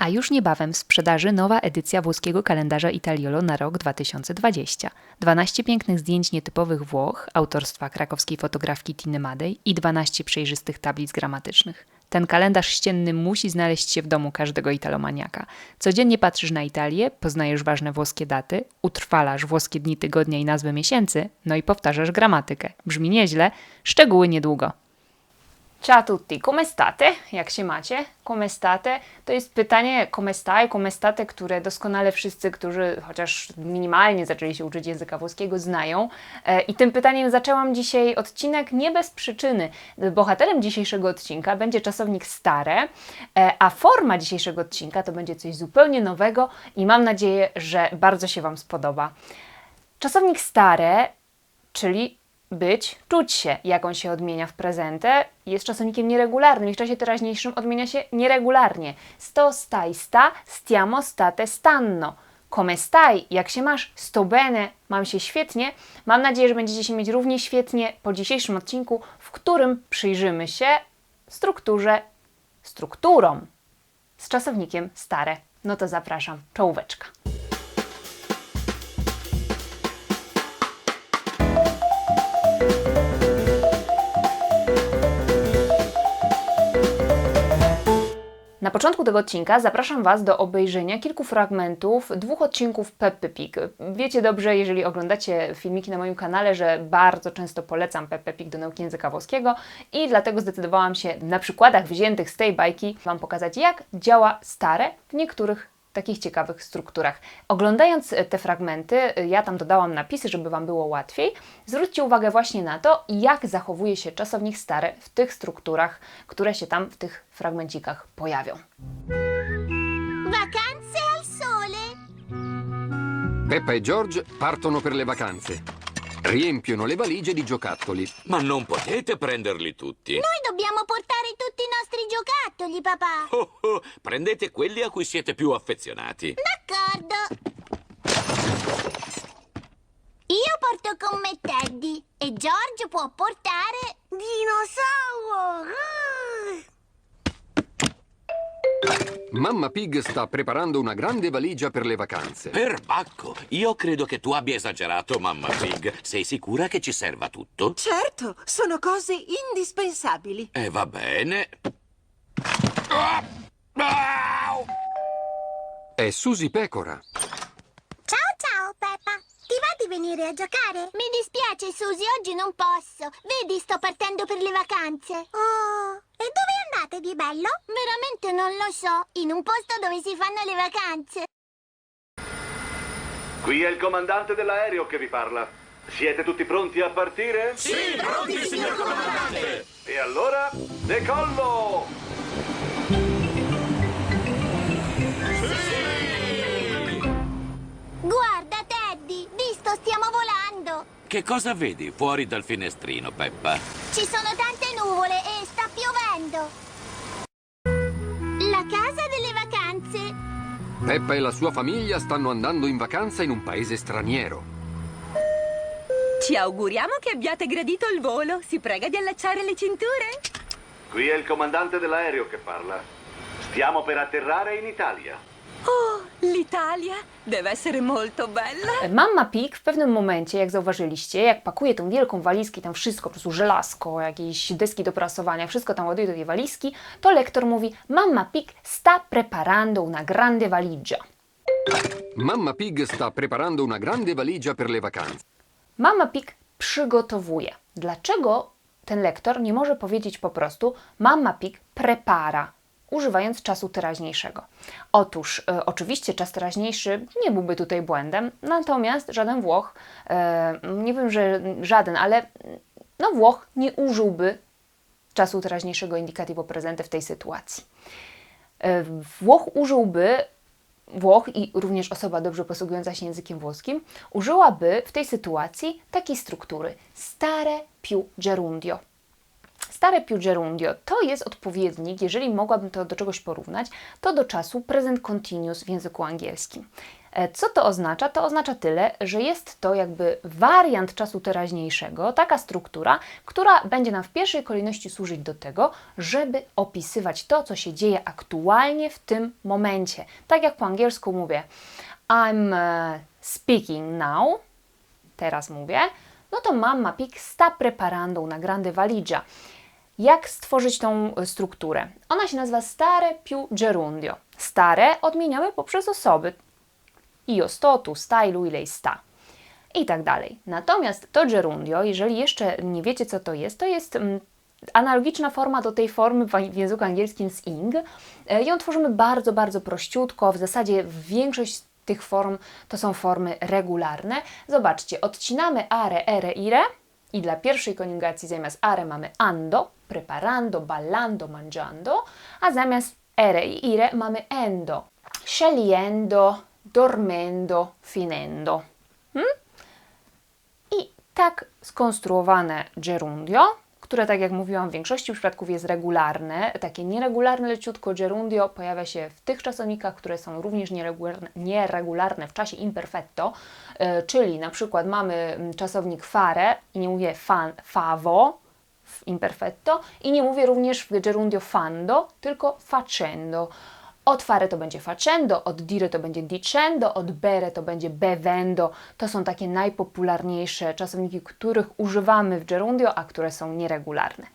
A już niebawem w sprzedaży nowa edycja włoskiego kalendarza Italiolo na rok 2020. 12 pięknych zdjęć nietypowych Włoch, autorstwa krakowskiej fotografki Tiny Madej i 12 przejrzystych tablic gramatycznych. Ten kalendarz ścienny musi znaleźć się w domu każdego italomaniaka. Codziennie patrzysz na Italię, poznajesz ważne włoskie daty, utrwalasz włoskie dni tygodnia i nazwy miesięcy, no i powtarzasz gramatykę. Brzmi nieźle, szczegóły niedługo. Ciao a tutti, come state? Jak się macie? Come state? To jest pytanie come stai, come state, które doskonale wszyscy, którzy chociaż minimalnie zaczęli się uczyć języka włoskiego, znają. E, I tym pytaniem zaczęłam dzisiaj odcinek nie bez przyczyny. Bohaterem dzisiejszego odcinka będzie czasownik stare, e, a forma dzisiejszego odcinka to będzie coś zupełnie nowego i mam nadzieję, że bardzo się Wam spodoba. Czasownik stare, czyli być, czuć się, jak on się odmienia w prezentę, jest czasownikiem nieregularnym i w czasie teraźniejszym odmienia się nieregularnie. Sto, stai, sta, stiamo, state, stanno. Come stai? Jak się masz? Sto bene? Mam się świetnie. Mam nadzieję, że będziecie się mieć równie świetnie po dzisiejszym odcinku, w którym przyjrzymy się strukturze, strukturom z czasownikiem stare. No to zapraszam, czołóweczka. Na początku tego odcinka zapraszam Was do obejrzenia kilku fragmentów dwóch odcinków Peppy Pig. Wiecie dobrze, jeżeli oglądacie filmiki na moim kanale, że bardzo często polecam Peppy Pig do nauki języka włoskiego i dlatego zdecydowałam się na przykładach wziętych z tej bajki Wam pokazać, jak działa stare w niektórych takich ciekawych strukturach. Oglądając te fragmenty, ja tam dodałam napisy, żeby Wam było łatwiej. Zwróćcie uwagę właśnie na to, jak zachowuje się czasownik stare w tych strukturach, które się tam w tych fragmencikach pojawią. Vacanze al sole. Peppa e George partono per le vacanze. Riempiono le valigie di giocattoli. Ma non potete prenderli tutti. Noi dobbiamo portare tutti i nostri giocattoli, papà. Oh, oh, prendete quelli a cui siete più affezionati. D'accordo. Io porto con me Teddy e George può portare... Dinosauro! Mamma Pig sta preparando una grande valigia per le vacanze. Perbacco, io credo che tu abbia esagerato, mamma Pig. Sei sicura che ci serva tutto? Certo, sono cose indispensabili. E va bene. Ah! Au! È Susi Pecora. Ciao, ciao, Peppa. Ti va di venire a giocare? Mi dispiace, Susie, oggi non posso. Vedi, sto partendo per le vacanze. Oh, di bello? Veramente non lo so. In un posto dove si fanno le vacanze. Qui è il comandante dell'aereo che vi parla. Siete tutti pronti a partire? Sì, pronti, signor comandante! E allora, decollo! Guarda, Teddy, visto, stiamo volando. Che cosa vedi fuori dal finestrino, Peppa? Ci sono tante nuvole e sta piovendo. Peppa e la sua famiglia stanno andando in vacanza in un paese straniero. Ci auguriamo che abbiate gradito il volo. Si prega di allacciare le cinture. Qui è il comandante dell'aereo che parla. Stiamo per atterrare in Italia. Oh, l'Italia deve essere molto bella. Mamma Pig w pewnym momencie, jak zauważyliście, jak pakuje tą wielką walizkę, tam wszystko, po prostu żelazko, jakieś deski do prasowania, wszystko tam ładuje do tej walizki, to lektor mówi Mamma Pig sta preparando una grande valigia. Mamma Pig sta preparando una grande valigia per le vacanze. Mama Pig przygotowuje. Dlaczego ten lektor nie może powiedzieć po prostu Mama Pig prepara, używając czasu teraźniejszego? Otóż, e, oczywiście czas teraźniejszy nie byłby tutaj błędem, natomiast żaden Włoch, e, nie wiem, że żaden, ale no Włoch nie użyłby czasu teraźniejszego indicativo presente w tej sytuacji. E, Włoch użyłby Włoch i również osoba dobrze posługująca się językiem włoskim użyłaby w tej sytuacji takiej struktury stare più gerundio. Stare più gerundio to jest odpowiednik, jeżeli mogłabym to do czegoś porównać, to do czasu present continuous w języku angielskim. E, Co to oznacza? To oznacza tyle, że jest to jakby wariant czasu teraźniejszego, taka struktura, która będzie nam w pierwszej kolejności służyć do tego, żeby opisywać to, co się dzieje aktualnie w tym momencie. Tak jak po angielsku mówię, I'm e, speaking now, teraz mówię, no to mamma pig sta preparando una grande valigia. Jak stworzyć tą e, strukturę? Ona się nazywa stare più gerundio. Stare odmieniamy poprzez osoby. Io sto, tu stai, lui, lei sta. I tak dalej. Natomiast to gerundio, jeżeli jeszcze nie wiecie, co to jest, to jest mm, analogiczna forma do tej formy w języku angielskim z ing. E, Ją tworzymy bardzo, bardzo prościutko. W zasadzie większość tych form to są formy regularne. Zobaczcie, odcinamy are, ere, ire i dla pierwszej koniugacji zamiast are mamy ando, preparando, ballando, mangiando, a zamiast ere i ire mamy endo, scegliendo, dormendo, finendo. I tak skonstruowane gerundio, które, tak jak mówiłam, w większości przypadków jest regularne, takie nieregularne leciutko gerundio pojawia się w tych czasownikach, które są również nieregularne, w czasie imperfetto, e, czyli na przykład mamy mm, czasownik fare i nie mówię fan, favo w imperfetto i nie mówię również w gerundio fando, tylko facendo. Od fare to będzie facendo, od dire to będzie dicendo, od bere to będzie bevendo. To są takie najpopularniejsze czasowniki, których używamy w gerundio, a które są nieregularne.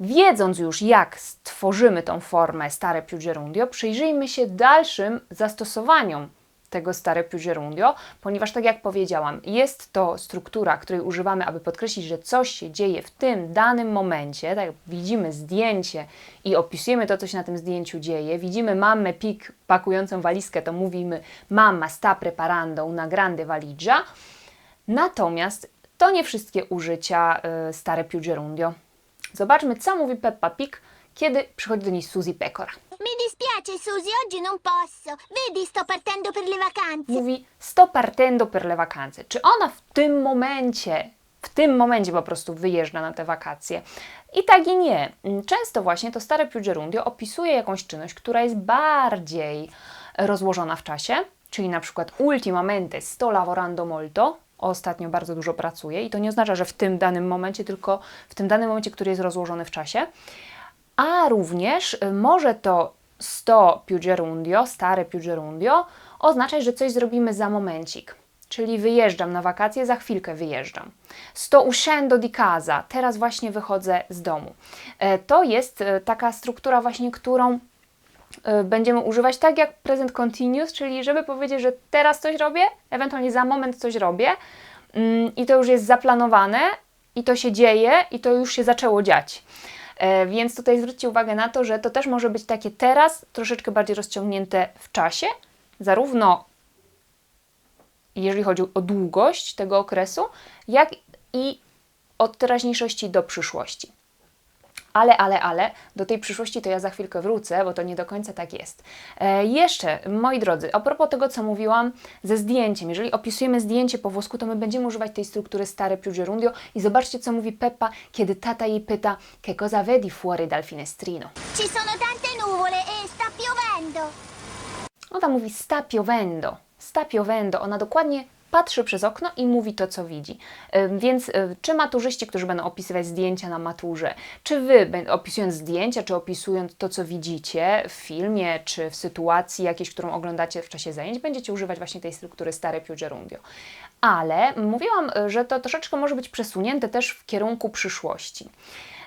Wiedząc już, jak stworzymy tą formę stare più gerundio, przyjrzyjmy się dalszym zastosowaniom tego stare più gerundio, ponieważ tak jak powiedziałam, jest to struktura, której używamy, aby podkreślić, że coś się dzieje w tym danym momencie. Tak widzimy zdjęcie i opisujemy to, co się na tym zdjęciu dzieje. Widzimy mamę pik pakującą walizkę, to mówimy mamma sta preparando una grande valigia. Natomiast to nie wszystkie użycia y, stare più gerundio. Zobaczmy, co mówi Peppa Pig, kiedy przychodzi do niej Suzy Pecora. Mi dispiace, Susie, oggi non posso. Vedi, sto partendo per le vacanze. Mówi sto partendo per le vacanze. Czy ona w tym momencie, w tym momencie po prostu wyjeżdża na te wakacje? I tak i nie. Często właśnie to stare più gerundio opisuje jakąś czynność, która jest bardziej rozłożona w czasie, czyli na przykład ultimamente sto lavorando molto, ostatnio bardzo dużo pracuję i to nie oznacza, że w tym danym momencie, tylko w tym danym momencie, który jest rozłożony w czasie. A również y, może to sto più gerundio, stare più gerundio, oznaczać, że coś zrobimy za momencik. Czyli wyjeżdżam na wakacje, za chwilkę wyjeżdżam. Sto uscendo di casa, teraz właśnie wychodzę z domu. E, To jest e, taka struktura właśnie, którą e, będziemy używać tak jak present continuous, czyli żeby powiedzieć, że teraz coś robię, ewentualnie za moment coś robię mm, i to już jest zaplanowane i to się dzieje i to już się zaczęło dziać. E, Więc tutaj zwróćcie uwagę na to, że to też może być takie teraz, troszeczkę bardziej rozciągnięte w czasie, zarówno jeżeli chodzi o długość tego okresu, jak i od teraźniejszości do przyszłości. Ale, ale, ale, do tej przyszłości to ja za chwilkę wrócę, bo to nie do końca tak jest. E, jeszcze, moi drodzy, a propos tego, co mówiłam ze zdjęciem. Jeżeli opisujemy zdjęcie po włosku, to my będziemy używać tej struktury stare più gerundio i zobaczcie, co mówi Peppa, kiedy tata jej pyta che cosa vedi fuori dal finestrino. Ci sono tante nuvole e sta piovendo. Ona mówi sta piovendo, sta piovendo. Ona dokładnie patrzy przez okno i mówi to, co widzi. Więc y, czy maturzyści, którzy będą opisywać zdjęcia na maturze, czy wy opisując zdjęcia, czy opisując to, co widzicie w filmie, czy w sytuacji jakiejś, którą oglądacie w czasie zajęć, będziecie używać właśnie tej struktury stare più gerundio. Ale mówiłam, y, że to troszeczkę może być przesunięte też w kierunku przyszłości.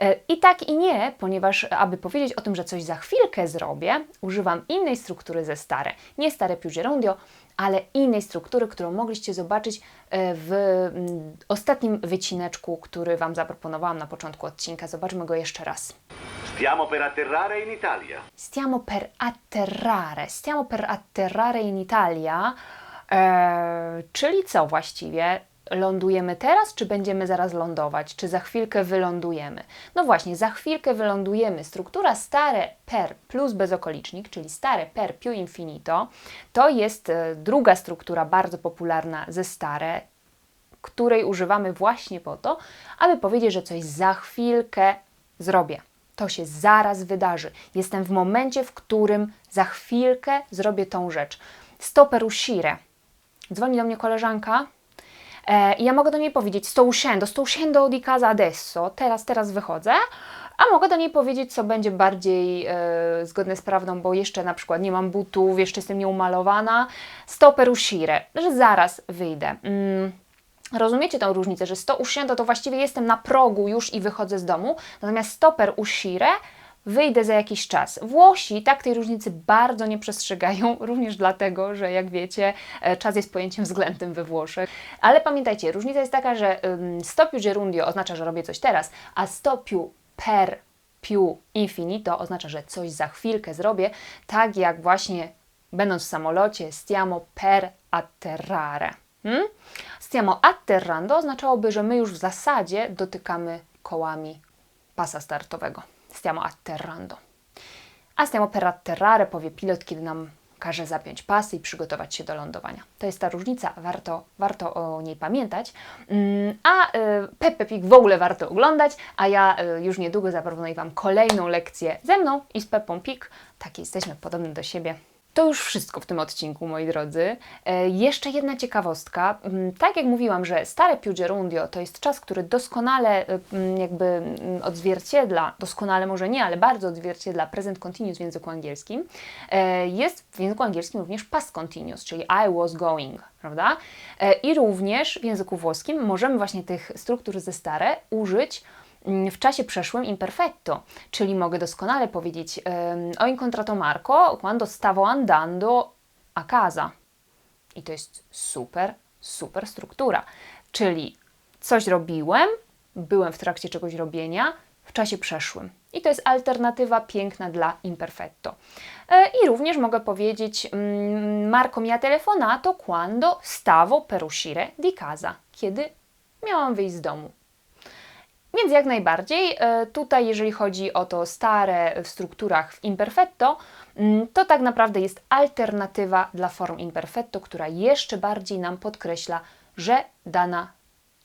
E, I tak i nie, ponieważ aby powiedzieć o tym, że coś za chwilkę zrobię, używam innej struktury ze stare. Nie stare più gerundio, ale innej struktury, którą mogliście zobaczyć e, w mm, ostatnim wycineczku, który Wam zaproponowałam na początku odcinka. Zobaczmy go jeszcze raz. Stiamo per atterrare in Italia. Stiamo per atterrare. Stiamo per atterrare in Italia. Eee, czyli co właściwie? Lądujemy teraz, czy będziemy zaraz lądować? Czy za chwilkę wylądujemy? No właśnie, za chwilkę wylądujemy. Struktura stare per plus bezokolicznik, czyli stare per più infinito, to jest e, druga struktura bardzo popularna ze stare, której używamy właśnie po to, aby powiedzieć, że coś za chwilkę zrobię. To się zaraz wydarzy. Jestem w momencie, w którym za chwilkę zrobię tą rzecz. Sto per. Dzwoni do mnie koleżanka e, i ja mogę do niej powiedzieć sto uscendo, sto uscendo di casa adesso, teraz, teraz wychodzę, a mogę do niej powiedzieć, co będzie bardziej e, zgodne z prawdą, bo jeszcze na przykład nie mam butów, jeszcze jestem nieumalowana. Sto per uscire, że zaraz wyjdę. Mm. Rozumiecie tę różnicę, że sto uscendo to właściwie jestem na progu już i wychodzę z domu, natomiast sto per uscire wyjdę za jakiś czas. Włosi tak tej różnicy bardzo nie przestrzegają, również dlatego, że jak wiecie, e, czas jest pojęciem względnym we Włoszech. Ale pamiętajcie, różnica jest taka, że ym, sto più gerundio oznacza, że robię coś teraz, a sto più per più infinito oznacza, że coś za chwilkę zrobię, tak jak właśnie będąc w samolocie stiamo per atterrare. Hmm? Stiamo atterrando oznaczałoby, że my już w zasadzie dotykamy kołami pasa startowego. Stiamo atterrando. A stiamo per atterrare powie pilot, kiedy nam każe zapiąć pasy i przygotować się do lądowania. To jest ta różnica, warto, warto o niej pamiętać. Mm, A y, Pepe Pig w ogóle warto oglądać, a ja y, już niedługo zaproponuję Wam kolejną lekcję ze mną i z Peppą Pig. Tak, jesteśmy podobne do siebie. To już wszystko w tym odcinku, moi drodzy. E, jeszcze jedna ciekawostka. Mm, Tak jak mówiłam, że stare più gerundio to jest czas, który doskonale e, mm, jakby mm, odzwierciedla, doskonale może nie, ale bardzo odzwierciedla present continuous w języku angielskim. E, Jest w języku angielskim również past continuous, czyli I was going, prawda? I również w języku włoskim możemy właśnie tych struktur ze stare użyć w czasie przeszłym imperfetto, czyli mogę doskonale powiedzieć ho incontrato Marco quando stavo andando a casa. I to jest super, super struktura. Czyli coś robiłem, byłem w trakcie czegoś robienia w czasie przeszłym. I to jest alternatywa piękna dla imperfetto. E, I również mogę powiedzieć mm, Marco mi ha telefonato quando stavo per uscire di casa, kiedy miałam wyjść z domu. Więc jak najbardziej, e, tutaj jeżeli chodzi o to stare w strukturach w imperfetto, mm, to tak naprawdę jest alternatywa dla form imperfetto, która jeszcze bardziej nam podkreśla, że dana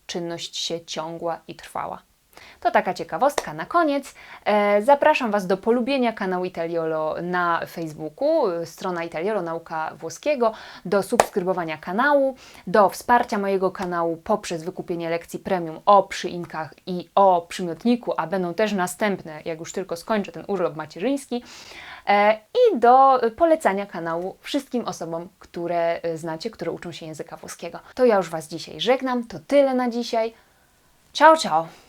czynność się ciągła i trwała. To taka ciekawostka na koniec. E, Zapraszam Was do polubienia kanału Italiolo na Facebooku, e, strona Italiolo Nauka Włoskiego, do subskrybowania kanału, do wsparcia mojego kanału poprzez wykupienie lekcji premium o przyinkach i o przymiotniku, a będą też następne, jak już tylko skończę ten urlop macierzyński, e, i do polecania kanału wszystkim osobom, które znacie, które uczą się języka włoskiego. To ja już Was dzisiaj żegnam, to tyle na dzisiaj. Ciao, ciao!